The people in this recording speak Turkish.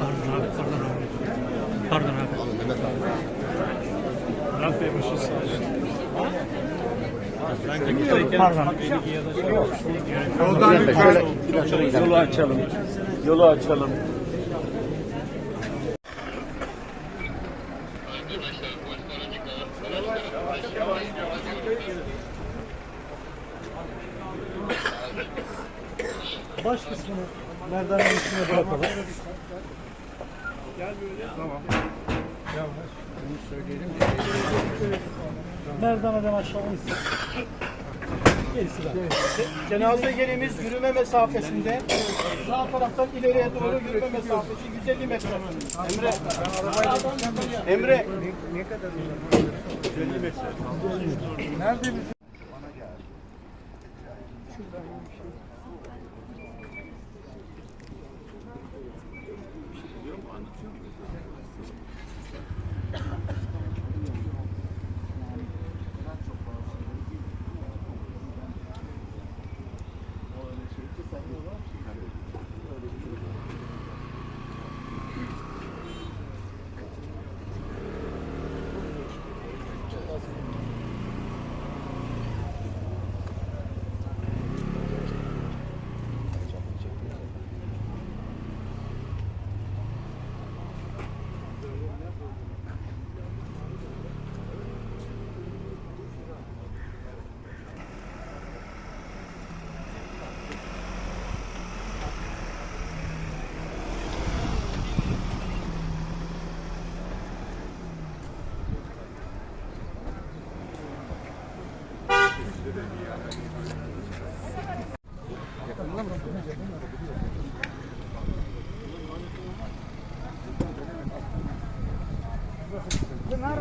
Pardon abi, pardon abi. Pardon abi. Ne yapıyormuşuz Pardon. Yoldan lütfen. Yolu açalım. Yolu açalım. Baş kısmını merdivenin üstüne bırakalım. Merdivenden aşağı insin. Gerisi ben. Cenaze gelimiz yürüme mesafesinde. Sağ taraftan ileriye doğru yürüme mesafesi 150 metre. Emre. Emre. Ne, ne kadar uzak? 55. Nerede bizim? Bana geldi. Şuradan bir şey. Bir şey diyorum anlatıyor muyum? Yakınlar